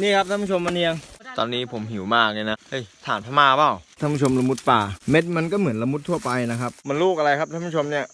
นี่ครับท่านผู้ชมมันเนียง ตอนนี้ผมหิวมากเลยนะ เฮ้ยฐานพม่าเปล่าท่านผู้ชมละมุดป่า เม็ดมันก็เหมือนละมุดทั่วไปนะครับ มันลูกอะไรครับท่านผู้ชมเนี่ย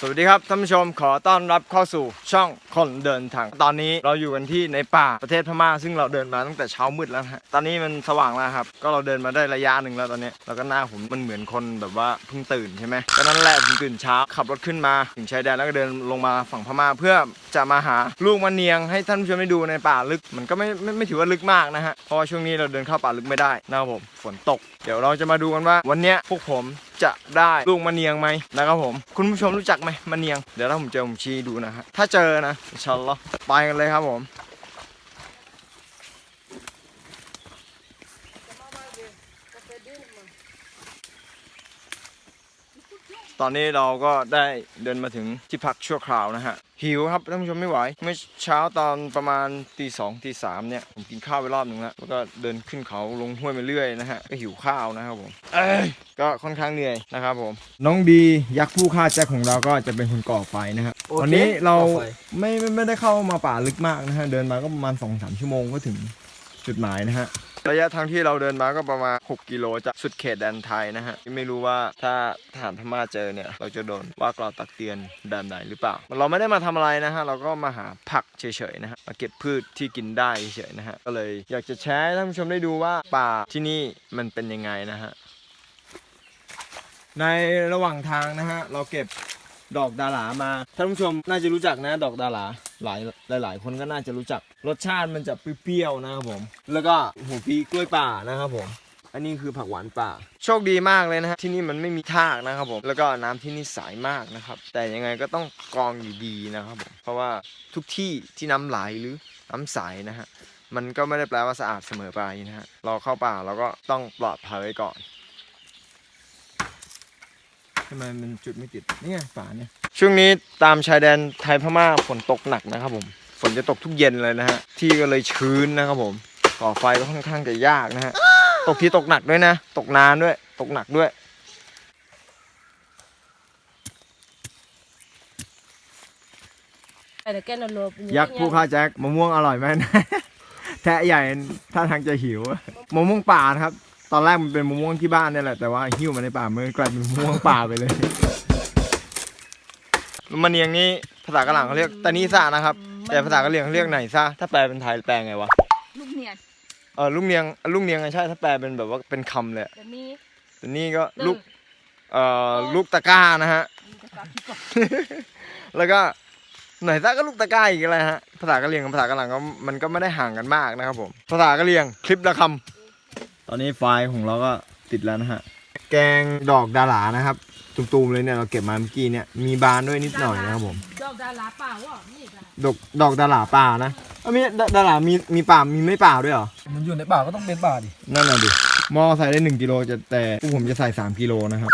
สวัสดีครับท่านผู้ชมขอต้อนรับเข้าสู่ช่องคนเดินทาง ตอนนี้เราอยู่กันที่ในป่าประเทศพม่า ซึ่งเราเดินมาตั้งแต่เช้ามืดแล้วฮะตอนนี้มันสว่างแล้วครับ ก็เราเดินมาได้ระยะหนึ่งแล้วตอนนี้แล้วก็หน้าผมมันเหมือนคนแบบว่าเพิ่งตื่นใช่ไหมก็นั่นแหละผมตื่นเช้าขับรถขึ้นมาถึงชายแดนแล้วก็เดินลงมาฝั่งพม่าเพื่อจะมาหาลูกมันเนียงให้ท่านผู้ชมได้ดูในป่าลึกมันก็ไม่ไม่ไม่ถือว่าลึกมากนะฮะเพราะว่าช่วงนี้เราเดินเข้าป่าลึกไม่ได้นะครับผมฝนตก เดี๋ยวเราจะมาดูกันว่า วันเนี้ยพวกผม จะได้ลูกมะเนียงไหมนะครับผม คุณผู้ชมรู้จักไหมมะเนียง เดี๋ยวถ้าผมเจอผมชี้ดูนะฮะถ้าเจอนะอินชาอัลลอฮ์ไปกันเลยครับผม ตอนนี้เราก็ได้เดินมาถึงที่พักชั่วคราวนะฮะ หิวครับท่านผู้ชมไม่ไหว เมื่อเช้าตอนประมาณตีสองตีสามเนี่ย ผมกินข้าวไปรอบหนึ่งแล้วแล้วก็เดินขึ้นเขาลงห้วยไปเรื่อยนะฮะ ก็หิวข้าวนะครับผมเอ้ยก็ค่อนข้างเหนื่อยนะครับผม น้องดียักษ์ผู้ฆ่าแจ็คของเราก็จะเป็นคนก่อไฟนะครับโอเควันนี้เราก่อไฟ ไม่ไม่ไม่ได้เข้ามาป่าลึกมากนะฮะ เดินมาก็ประมาณ2อสชั่วโมงก็ถึงจุดหมายนะฮะ ระยะทางที่เราเดินมาก็ประมาณ 6 กิโลจากสุดเขตแดนไทยนะฮะไม่รู้ว่าถ้าทหารพม่าเจอเนี่ย เราจะโดนว่ากล่าวตักเตือนแบบไหนหรือเปล่า เราไม่ได้มาทำอะไรนะฮะ เราก็มาหาผักเฉยๆนะฮะมาเก็บพืชที่กินได้เฉยๆนะฮะก็เลยอยากจะแชร์ให้ท่านผู้ชมได้ดูว่าป่าที่นี่มันเป็นยังไงนะฮะในระหว่างทางนะฮะเราเก็บดอกดาหลามาท่านผู้ชมน่าจะรู้จักนะดอกดา หลาหลายหลายๆคนก็น่าจะรู้จัก รสชาติมันจะเปรี้ยวๆนะครับผม แล้วก็หัวปีกล้วยป่านะครับผม อันนี้คือผักหวานป่า โชคดีมากเลยนะฮะที่นี่มันไม่มีทากนะครับผม แล้วก็น้ำที่นี่ใสมากนะครับ แต่ยังไงก็ต้องกรองอยู่ดีนะครับผม เพราะว่าทุกที่ที่น้ำไหลหรือน้ำใสนะฮะ มันก็ไม่ได้แปลว่าสะอาดเสมอไปนะฮะ เราเข้าป่าเราก็ต้องปลอดภัยไว้ก่อนทำไมมันจุดไม่ติดนี่ไงฝาเนี่ย ช่วงนี้ตามชายแดนไทยพม่าฝนตกหนักนะครับผม ฝนจะตกทุกเย็นเลยนะฮะ ที่ก็เลยชื้นนะครับผม ก่อไฟก็ค่อนข้างจะยากนะฮะ ตกทีตกหนักด้วยนะ ตกนานด้วย ตกหนักด้วยแต่แกนรบยักษ์ผู้ฆ่าแจ็คมะม่วงอร่อยไหม แทะใหญ่ท่าทางจะหิวมะม่วงป่านะครับ ตอนแรกมันเป็นมะม่วงที่บ้านเนี่ยแหละแต่ว่าหิ้วมาในป่ามันกลายเป็นมะม่วงป่าไปเลย มันเนียงนี่ภาษากะหลังเขาเรียกตานีซ่านะครับ แต่ภาษากะเหรี่ยงเขาเรียกไหนซ่าถ้าแปลเป็นไทยแปลไงวะลูกเนียนเออลูกเนียงลูกเนียงไงใช่ถ้าแปลเป็นแบบว่าเป็นคำเลยอะแต่นี้ แต่นี่ก็ลูกเอ่อลูกตะกร้านะฮะแล้วก็ไหนซ่าก็ลูกตะกร้าอีกอะไรฮะภาษากะเหรี่ยงกับภาษากะหลังก็มันก็ไม่ได้ห่างกันมากนะครับผมภาษากะเหรี่ยงคลิปละคำตอนนี้ไฟล์ของเราก็ติดแล้วนะฮะ แกงดอกดาหลานะครับตุ่มๆเลยเนี่ยเราเก็บมาเมื่อกี้เนี่ยมีบานด้วยนิดหน่อยนะครับผม ดอกดาราป่าวะนี่จ้ะดอกดอกดาหลาป่านะเอ้ามีดาดาหลามีมีป่ามีไม่ป่าด้วยเหรอมันอยู่ในป่าก็ต้องเป็นป่าดินั่นน่ะดิหม้อใส่ได้หนึ่งกิโลจะแต่พวกผมจะใส่สามกิโลนะครับ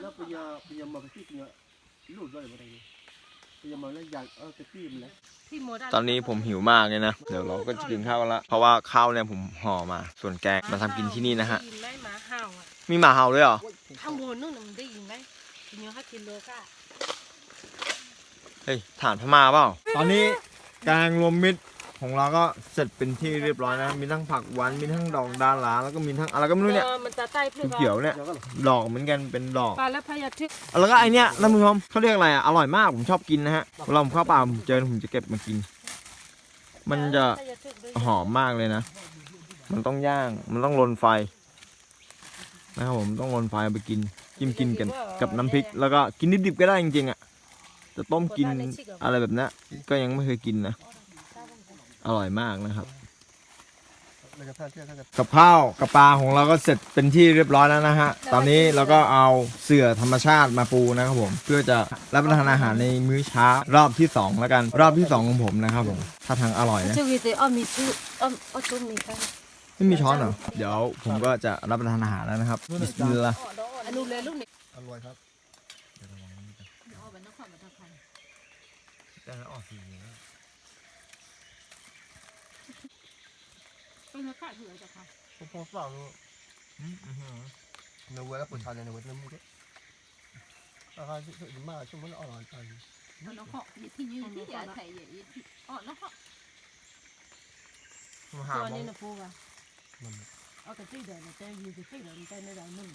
แล้วพยาพยามาไปที่เนี่ยลูดเลยมาตร งนี้พยามาแล้วอยากเออกระตี้มันแล้วที่โมดาตอนนี้ผมหิวมากเลยนะ เดี๋ยวเราก็จะกินข้าวกันละ เพราะว่าข้าวเนี่ยผมห่อมา ส่วนแกงมาทำกินที่นี่นะฮะ ได้ยินไหมหมาเห่าอะมีหมาเห่าด้วยเหรอ ข้างบนนู่นน่ะมันได้ยินไหมกินเนื้อห้ากิโลค่ะเฮ้ยฐานพม่าเปล่า ตอนนี้แกงรวมมิตร ของเราก็เสร็จเป็นที่เรียบร้อยนะ มีทั้งผักหวาน มีทั้งดอกดาหลาแล้วก็มีทั้งอะไรก็ไม่รู้เนี่ยออมันจะใต้เพื่อเขียวๆเนี่ย ดอกเหมือนกัน เป็นดอก ปลาและพยาธิแล้วก็ไอเนี้ยท่านผู้ชมเขาเรียกอะไรอะ อร่อยมาก ผมชอบกินนะฮะ เวลาผมเข้าป่าผมเจอผมจะเก็บมากิน มันจะหอมมากเลยนะ มันต้องย่าง มันต้องลนไฟ นะครับผมต้องลนไฟเอาไปกิน จิ้มกินกันกับน้ำพริก แล้วก็กินดิบๆก็ได้จริงๆอะ จะต้มกินอะไรแบบเนี้ยก็ยังไม่เคยกินนะ อร่อยมากนะครับแล้วก็ท่าเที่ยวท่ากับ กับข้าวกับปลาของเราก็เสร็จเป็นที่เรียบร้อยแล้วนะฮะ ตอนนี้เราก็เอาเสื่อธรรมชาติมาปูนะครับผม เพื่อจะรับประทานอาหารในมื้อเช้ารอบที่สองแล้วกัน รอบที่สองของผมนะครับผมถ้าทางอร่อยนะชื่อวิเตอ้อมีชื่ออ้อมอ้อชุมีค่ะไม่มีช้อนเหรอ เดี๋ยวผมก็จะรับประทานอาหารแล้วนะครับบิสมิลลาห์อนุเลยลูกนี่อร่อยครับเป็น เนื้อขาดหัวจ้ะค่ะพอพอเปล่าเนื้อวัวแล้วปวดชาเนี่ยเนื้อวัวน้ำมูกราคาสุดมากช่วโมงละอร่อยจัง nó họ gì thì như thế à thầy vậy thì họ nó họ หาตัวมองนี้นะพูว่าเอากระตี้เดินแต่ยืนกระตี้เดินแต่ในเรานึ่ง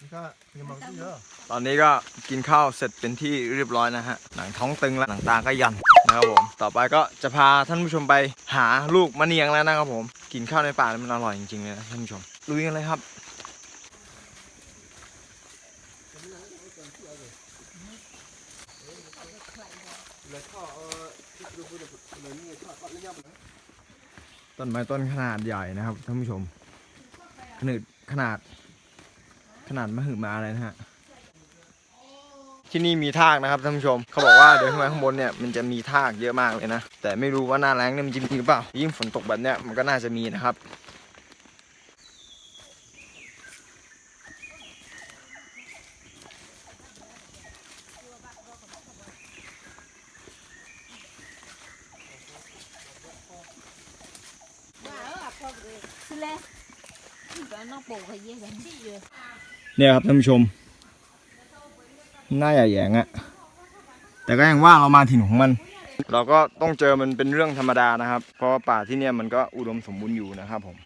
นี่ก็ยังมาตอนนี้ก็กินข้าวเสร็จเป็นที่เรียบร้อยนะฮะ หนังท้องตึงแล้วหนังตาก็ยันนะครับผม ต่อไปก็จะพาท่านผู้ชมไปหาลูกมะเนียงแล้วนะครับผม กินข้าวในป่ามันอร่อยจริงๆเลยนะท่านผู้ชมลุยกันเลยครับต้นไม้ต้นขนาดใหญ่นะครับท่านผู้ชมขนาดขนาดขนาดมหึมาเลยนะฮะ ที่นี่มีทากนะครับท่านผู้ชม เขาบอกว่าเดินขึ้นไปข้างบนเนี่ยมันจะมีทากเยอะมากเลยนะ แต่ไม่รู้ว่าหน้าแรงเนี่ยมันจริงหรือเปล่า ยิ่งฝนตกแบบเนี้ยมันก็น่าจะมีนะครับ xin lên cái nó bổ phải dễ gắn đi rồi เนี่ยครับท่านผู้ชม หน้าใหญ่แยงอะแต่ก็ยังว่าเรามาถิ่นของมัน เราก็ต้องเจอมันเป็นเรื่องธรรมดานะครับ เพราะว่าป่าที่เนี่ยมันก็อุดมสมบูรณ์อยู่นะครับผม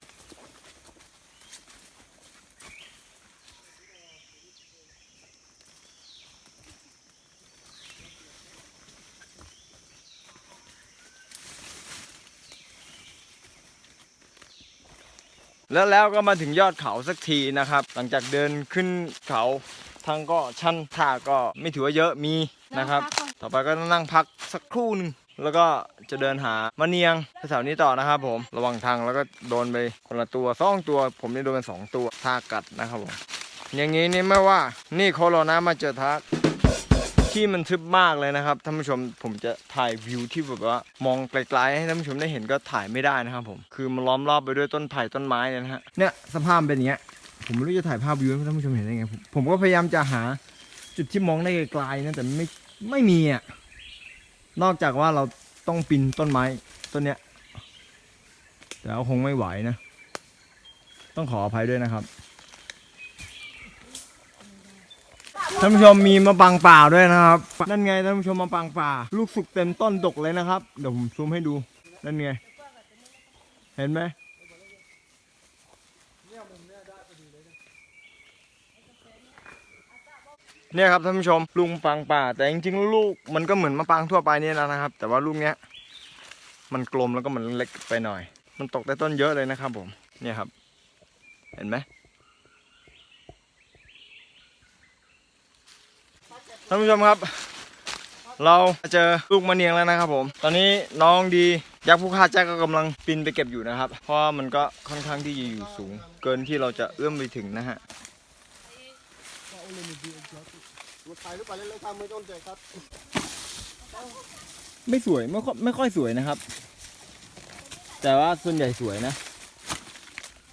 แล้วแล้วก็มาถึงยอดเขาสักทีนะครับ หลังจากเดินขึ้นเขา ทางก็ชันท่าก็ไม่ถือว่าเยอะมีนะครับ ต่อไปก็ต้องนั่งพักสักครู่หนึงแล้วก็จะเดินหามะเนียงแถวๆนี้ต่อนะครับผมระหวังทางแล้วก็โดนไปคนละตัวสองตัว ผมนี่โดนไปสองตัวท่ากัดนะครับผมอย่างงี้นี่ไม่ว่า นี่โคโรนามาเจอทักที่มันทึบมากเลยนะครับท่านผู้ชมผมจะถ่ายวิวที่แบบว่ามองไกลๆให้ท่านผู้ชมได้เห็นก็ถ่ายไม่ได้นะครับผมคือมันล้อมรอบไปด้วยต้นไผ่ต้นไม้เนี่ยนะฮะเนี่ยสภาพเป็นอย่างเงี้ย ผมไม่รู้จะถ่ายภาพวิวให้ท่านผู้ชมเห็นได้ไงผมผมก็พยายามจะหาจุดที่มองได้ไกลๆนะแต่ไม่ไม่มีอะนอกจากว่าเราต้องปีนต้นไม้ต้นเนี้ยแต่ก็คงไม่ไหวนะ ต้องขออภัยด้วยนะครับท่านผู้ชมมีมะปรางป่าด้วยนะครับ นั่นไงท่านผู้ชมมะปรางป่า ลูกสุกเต็มต้นดกเลยนะครับ เดี๋ยวผมซูมให้ดู นั่นไง เห็นไหม เนี่ยครับท่านผู้ชมลูกปรางป่า แต่จริงๆลูกมันก็เหมือนมะปางทั่วไปเนี่ยนะครับ แต่ว่าลูกเนี้ยมันกลมแล้วก็มันเล็กไปหน่อย มันตกใต้ต้นเยอะเลยนะครับผมเนี่ยครับ เห็นไหมท่านผู้ชมครับ เราเจอลูกมะเนียงแล้วนะครับผม ตอนนี้น้องดียักษ์ผู้ฆ่าแจ็คก็กำลังปีนไปเก็บอยู่นะครับ เพราะมันก็ค่อนข้างที่จะอยู่สูง เกินที่เราจะเอื้อมไปถึงนะฮะ มา ถ่ายรูปไปเรื่อยๆครับไม่ต้องใจครับไม่สวยไม่ค่อยไม่ค่อยสวยนะครับ แต่ว่าส่วนใหญ่สวยนะ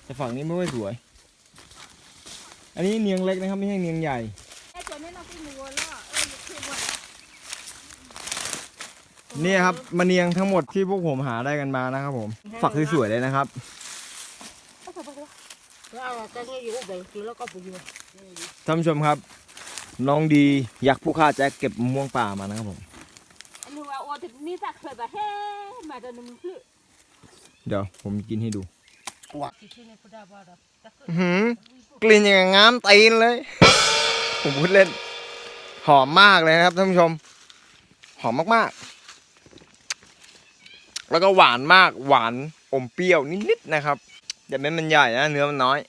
แต่ฝั่งนี้ไม่ค่อยสวย อันนี้เนียงเล็กนะครับ ไม่ใช่เนียงใหญ่ Ê, cho nên nó cái mùa đó ơi thì vậy เนี่ยครับมาเนียงทั้งหมดที่พวกผมหาได้กันมานะครับผมฝักสวยๆเลยนะครับ แล้วเอาแต่เนี่ยอยู่แบบคือแล้วก็ไปอยู่ท่านผู้ชมครับ น้องดียักษ์ผู้ฆ่าแจ็คเก็บมะม่วงป่ามานะครับผม anh hùa ô thì mi sạc khởi bà he mà rồi mình cứ เดี๋ยวผมกินให้ดูที่ที่ในพุทธบาทตะกุอื้อหือกลิ่นอย่างกับงามตีนเลย ผมพูดเล่น หอมมากเลยนะครับท่านผู้ชม หอมมากๆ แล้วก็หวานมากหวานอมเปรี้ยวนิดๆนะครับแต่เม็ดมันใหญ่นะเนื้อมันน้อย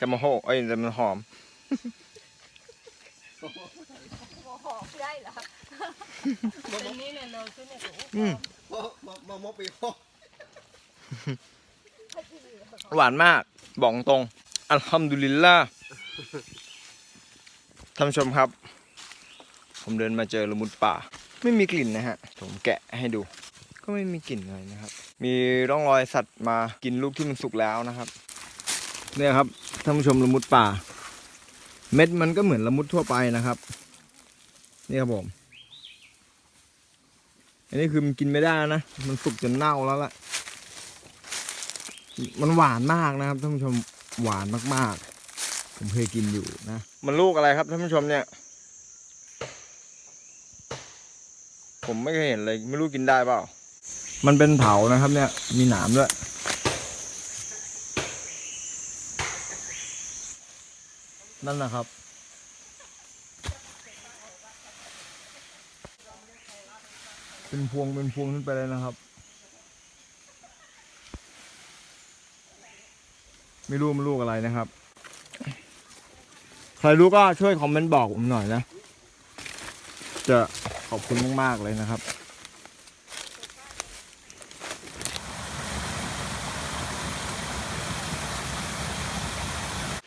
แต่มาโหอืมแต่มันโหเอ้ยแต่มันหอม họ đây là เป็นนี้เนี่ยเราซื้อเนี่ยก็อืมมามามามอปีพ่อหวานมากบอกตรงอัลฮัมดุลิลลาห์ท่านผู้ชมครับ ผมเดินมาเจอละมุดป่า ไม่มีกลิ่นนะฮะ ผมแกะให้ดู ก็ไม่มีกลิ่นอะไรนะครับ มีร่องรอยสัตว์มากินลูกที่มันสุกแล้วนะครับ เนี่ยครับท่านผู้ชมละมุดป่า เม็ดมันก็เหมือนละมุดทั่วไปนะครับ นี่ครับผม อันนี้คือมันกินไม่ได้นะ มันสุกจนเน่าแล้วล่ะ มันหวานมากนะครับท่านผู้ชมหวานมากๆ ผมเคยกินอยู่นะ มันลูกอะไรครับท่านผู้ชมเนี่ย ผมไม่เคยเห็นเลย ไม่รู้กินได้เปล่า มันเป็นเผานะครับ เนี่ย มีหนามด้วย นั่นนะครับ เป็นพวงเป็นพวงขึ้นไปเลยนะครับ ไม่รู้มันลูกอะไรนะครับ ใครรู้ก็ช่วยคอมเมนต์บอกผมหน่อยนะ จะขอบคุณมาก ๆ เลยนะครับ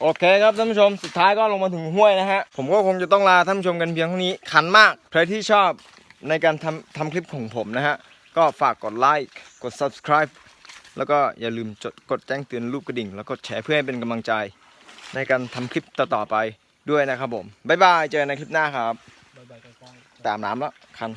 โอเคครับท่านผู้ชมสุดท้ายก็ลงมาถึงห้วยนะฮะผมก็คงจะต้องลาท่านผู้ชมกันเพียงเท่านี้คันมากใครที่ชอบในการทำทำคลิปของผมนะฮะก็ฝากกดไลค์กด subscribe แล้วก็อย่าลืมจดกดแจ้งเตือนรูปกระดิ่ง แล้วกดแชร์เพื่อให้เป็นกำลังใจ ในการทำคลิปต่อๆไปด้วยนะครับผม บ๊ายบาย เจอกันในคลิปหน้าครับบายบายใกล้ๆตามน้ำแล้วคัน